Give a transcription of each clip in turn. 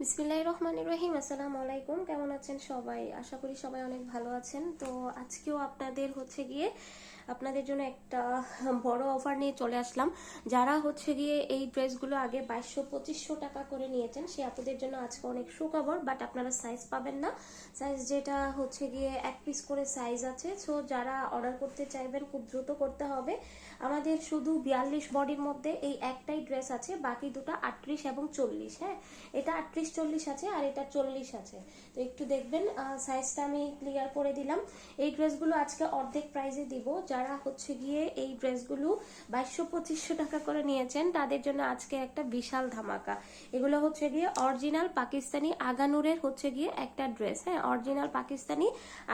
বিসমিল্লাহির রহমান রহিম। আসসালামু আলাইকুম কেমন আছেন সবাই? আশা করি সবাই অনেক ভালো আছেন। তো আজকেও আপনাদের হচ্ছে গিয়ে আপনাদের জন্য একটা বড় অফার নিয়ে চলে আসলাম। যারা হচ্ছে গিয়ে এই ড্রেসগুলো আগে বাইশশো, পঁচিশশো টাকা করে নিয়েছেন, সে আপনাদের জন্য আজকে অনেক সুখবর বাট আপনারা সাইজ পাবেন না। সাইজ যেটা হচ্ছে গিয়ে এক পিস করে সাইজ আছে। সো যারা অর্ডার করতে চাইবেন, খুব দ্রুত করতে হবে। আমাদের শুধু বিয়াল্লিশ বডির মধ্যে এই একটাই ড্রেস আছে, বাকি দুটো আটত্রিশ এবং চল্লিশ হ্যাঁ? এটা আটত্রিশ, চল্লিশ আছে আর এটা চল্লিশ আছে। তো একটু দেখবেন সাইজটা আমি ক্লিয়ার করে দিলাম। এই ড্রেসগুলো আজকে অর্ধেক প্রাইসে দিব। যারা হচ্ছে গিয়ে এই ড্রেসগুলো বাইশশো, পঁচিশশো টাকা করে নিয়েছেন, তাদের জন্য আজকে একটা বিশাল ধামাকা। এগুলো হচ্ছে গিয়ে অরিজিনাল পাকিস্তানি আগানুরের হচ্ছে গিয়ে একটা ড্রেস। হ্যাঁ অরিজিনাল পাকিস্তানি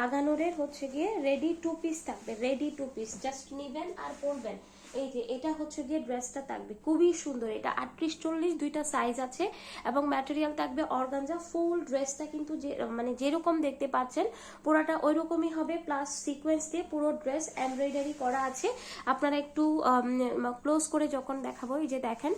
আগানুরের হচ্ছে গিয়ে রেডি টু পিস থাকবে রেডি টু পিস জাস্ট নিবেন আর পরবেন। এই যে, এটা হচ্ছে গিয়ে ড্রেসটা থাকবে। খুবই সুন্দর। এটা আটত্রিশ, চল্লিশ দুইটা সাইজ আছে এবং ম্যাটেরিয়াল থাকবে অর্গানজা। ফুল ড্রেসটা কিন্তু যে মানে যেরকম দেখতে পাচ্ছেন, পুরোটা ওই রকমই হবে। প্লাস সিকোয়েন্স দিয়ে পুরো ড্রেস এমব্রয়ডারি করা আছে। আপনারা একটু ক্লোজ করে যখন দেখাবো, এই যে দেখেন,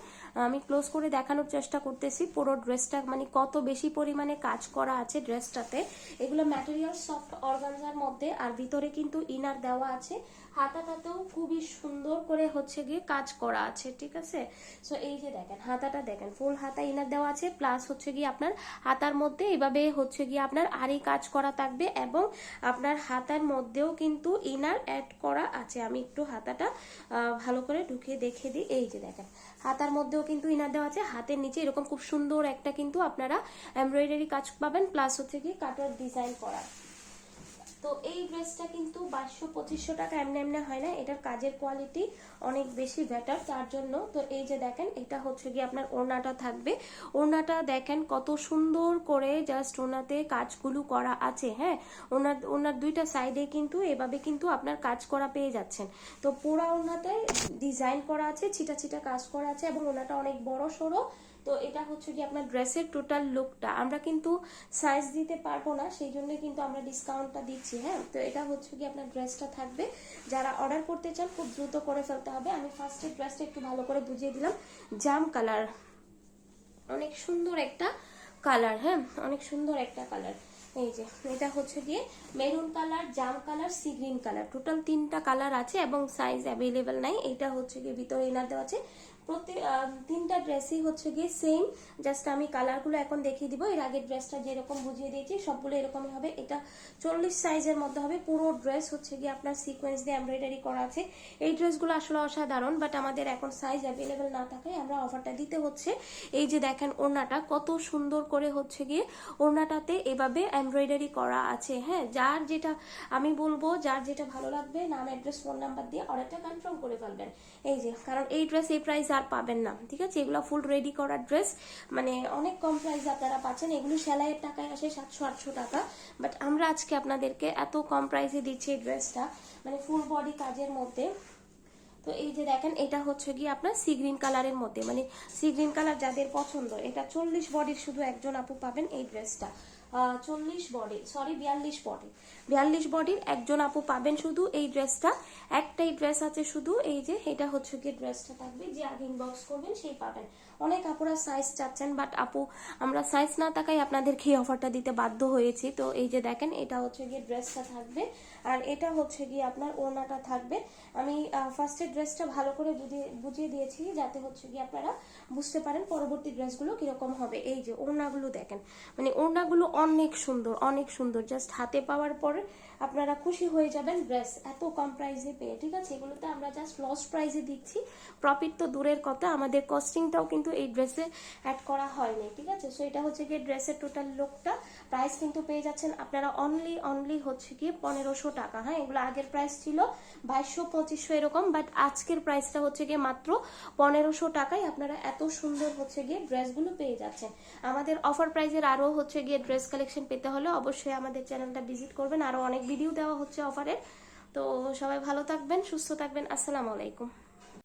আমি ক্লোজ করে দেখানোর চেষ্টা করতেছি। পুরো ড্রেসটা মানে কত বেশি পরিমাণে কাজ করা আছে ড্রেসটাতে এগুলো ম্যাটেরিয়াল সফট অর্গানজার মধ্যে, আর ভিতরে কিন্তু ইনার দেওয়া আছে। হাতাটাতেও খুবই সুন্দর করে হচ্ছে গিয়ে কাজ করা আছে, ঠিক আছে? সো এই যে দেখেন, হাতাটা দেখেন ফুল হাতা ইনার দেওয়া আছে প্লাস হচ্ছে গিয়ে আপনার হাতার মধ্যে এভাবে হচ্ছে গিয়ে আপনার আড়ি কাজ করা থাকবে এবং আপনার হাতার মধ্যেও কিন্তু ইনার অ্যাড করা আছে। আমি একটু হাতাটা ভালো করে ঢুকিয়ে দেখে দিই। এই যে দেখেন, হাতার মধ্যেও কিন্তু ইনার দেওয়া আছে। হাতের নিচে এরকম খুব সুন্দর একটা কিন্তু আপনারা এমব্রয়ডারি কাজ পাবেন। প্লাস হচ্ছে কি, কাটার ডিজাইন করা। তো এই ড্রেসটা কিন্তু বাইশশো পঁচিশশো টাকা এমনি এমনি হয় না, এটার কাজের কোয়ালিটি অনেক বেশি বেটার তার জন্য। তো এই যে দেখেন, এটা হচ্ছে গিয়ে আপনার ওড়নাটা থাকবে। ওড়নাটা দেখেন কত সুন্দর করে জাস্ট ওনাতে কাজগুলো করা আছে হ্যাঁ? ওনার ওনার দুইটা সাইডে কিন্তু এভাবে কিন্তু আপনার কাজ করা পেয়ে যাচ্ছেন। তো পোড়া ওনাতে ডিজাইন করা আছে, ছিটা ছিটা কাজ করা আছে এবং ওনাটা অনেক বড় সড়ো। তো এটা হচ্ছে কি আপনার ড্রেসের টোটাল লুকটা আমরা কিন্তু সাইজ দিতে পারব না, সেই জন্য কিন্তু আমরা ডিসকাউন্টটা দিচ্ছি হ্যাঁ? তো এটা হচ্ছে কি আপনার ড্রেসটা থাকবে। যারা অর্ডার করতে চান, খুব দ্রুত করে ফেলতে হবে। আমি ফার্স্টে ড্রেসটা একটু ভালো করে বুঝিয়ে দিলাম। জাম কালার অনেক সুন্দর একটা কালার হ্যাঁ? অনেক সুন্দর একটা কালার এই যে, এটা হচ্ছে গিয়ে মেরুন কালার জাম colour sea green colour total তিনটা কালার আছে এবং সাইজ অ্যাভেলেবেল নাই। এটা হচ্ছে গিয়ে ভিতরে এনার দেওয়া আছে। প্রত্যেক তিনটা ড্রেসই হচ্ছে গিয়ে সেম জাস্ট আমি কালারগুলো এখন দেখিয়ে দিব। এর আগের ড্রেসটা যেরকম বুঝিয়ে দিয়েছি, সবগুলো এরকমই হবে। এটা চল্লিশ সাইজের মধ্যে হবে। পুরো ড্রেস হচ্ছে গিয়ে আপনার সিকোয়েন্স দিয়ে এমব্রয়ডারি করা আছে। এই ড্রেসগুলো আসলে অসাধারণ বাট আমাদের এখন সাইজ অ্যাভেলেবেল না থাকায় আমরা অফারটা দিতে হচ্ছে। এই যে দেখেন ওড়নাটা, কত সুন্দর করে হচ্ছে গিয়ে ওড়নাটাতে এভাবে এমব্রয়ডারি করা আছে। হ্যাঁ যার যেটা, আমি বলব, যার যেটা ভালো লাগবে, নাম অ্যাড্রেস ফোন নাম্বার দিয়ে অর্ডারটা কনফার্ম করে ফেলবেন। এই যে, কারণ এই ড্রেস এই প্রাইস আর পাবেন না, ঠিক আছে? এগুলো ফুল রেডি করা ড্রেস মানে অনেক কম প্রাইস আপনারা পাচ্ছেন। এগুলো সেলাইয়ের টাকায় আসে সাতশো, আটশো টাকা। বাট আমরা আজকে আপনাদেরকে এত কম প্রাইসে দিচ্ছি এই ড্রেসটা মানে ফুল বডি কাজের মধ্যে। তো এই যে দেখেন, এটা হচ্ছে গিয়ে আপনার সি গ্রিন কালারের মধ্যে। মানে সি গ্রিন কালার যাদের পছন্দ, এটা চল্লিশ বডির শুধু একজন আপু পাবেন এই ড্রেসটা চল্লিশ বডি সরি বিয়াল্লিশ বডি বিয়াল্লিশ বডির একজন আপু পাবেন শুধু এই ড্রেসটা একটাই ড্রেস আছে শুধু এই যে, এটা হচ্ছে গিয়ে ড্রেসটা থাকবে, যে আগে ইনবক্স করবেন সেই পাবেন। অনেক আপুরা সাইজ চাচ্ছেন বাট আপু, আমরা সাইজ না থাকাই আপনাদেরকে এই অফারটা দিতে বাধ্য হয়েছি। তো এই যে দেখেন, এটা হচ্ছে গিয়ে ড্রেসটা থাকবে। আর এটা হচ্ছে গিয়ে আপনার ওড়নাটা থাকবে। আমি ফার্স্টে ড্রেসটা ভালো করে বুঝিয়ে বুঝিয়ে দিয়েছি, যাতে হচ্ছে গিয়ে আপনারা বুঝতে পারেন পরবর্তী ড্রেসগুলো কীরকম হবে। এই যে ওড়নাগুলো দেখেন মানে ওড়নাগুলো অনেক সুন্দর অনেক সুন্দর। জাস্ট হাতে পাওয়ার পরে আপনারা খুশি হয়ে যাবেন। ড্রেস এত কম প্রাইসে পেয়ে। ঠিক আছে? এগুলোতে আমরা জাস্ট লস প্রাইসে দিচ্ছি। প্রফিট তো দূরের কথা। আমাদের কস্টিংটাও কিন্তু এই ড্রেসে অ্যাড করা হয়নি ঠিক আছে? সো এটা হচ্ছে গিয়ে ড্রেসের টোটাল লুকটা প্রাইস কিন্তু পেয়ে যাচ্ছেন আপনারা অনলি অনলি হচ্ছে গিয়ে পনেরোশো টাকা। হ্যাঁ এগুলো আগের প্রাইস ছিল বাইশশো, পঁচিশশো এরকম। বাট আজকের প্রাইসটা হচ্ছে গিয়ে মাত্র পনেরোশো টাকায় আপনারা এত সুন্দর হচ্ছে গিয়ে ড্রেসগুলো পেয়ে যাচ্ছেন। আমাদের অফার প্রাইসের আরও হচ্ছে গিয়ে ড্রেস কালেকশন পেতে হলে অবশ্যই আমাদের চ্যানেলটা ভিজিট করবেন। আরও অনেক ভিডিও দেওয়া হচ্ছে অফারের তো সবাই ভালো থাকবেন, সুস্থ থাকবেন। আসসালামু আলাইকুম।